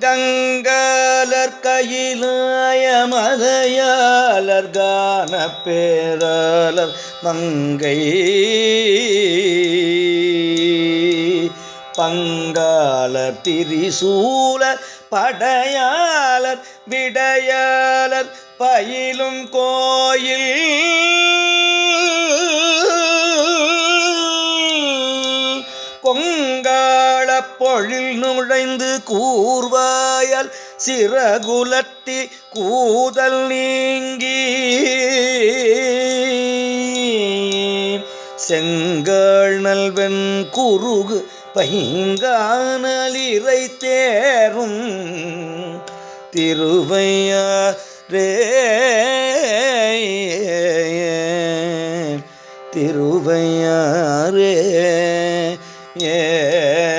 கங்காலர் கையிலாய மதையாளர் கான பேராளர் மங்கை பங்காளர் திரிசூலர் படையாளர் விடையாளர் பயிலும் கோயில் கொங்கா பொழில் நுழைந்து கூர்வாயல் சிறகுலத்தி கூதல் நீங்கி. செங்காள் நல்வன் குறுகு பைங்கானலிரை தேரும். திருவையாரே திருவையாரே ஏ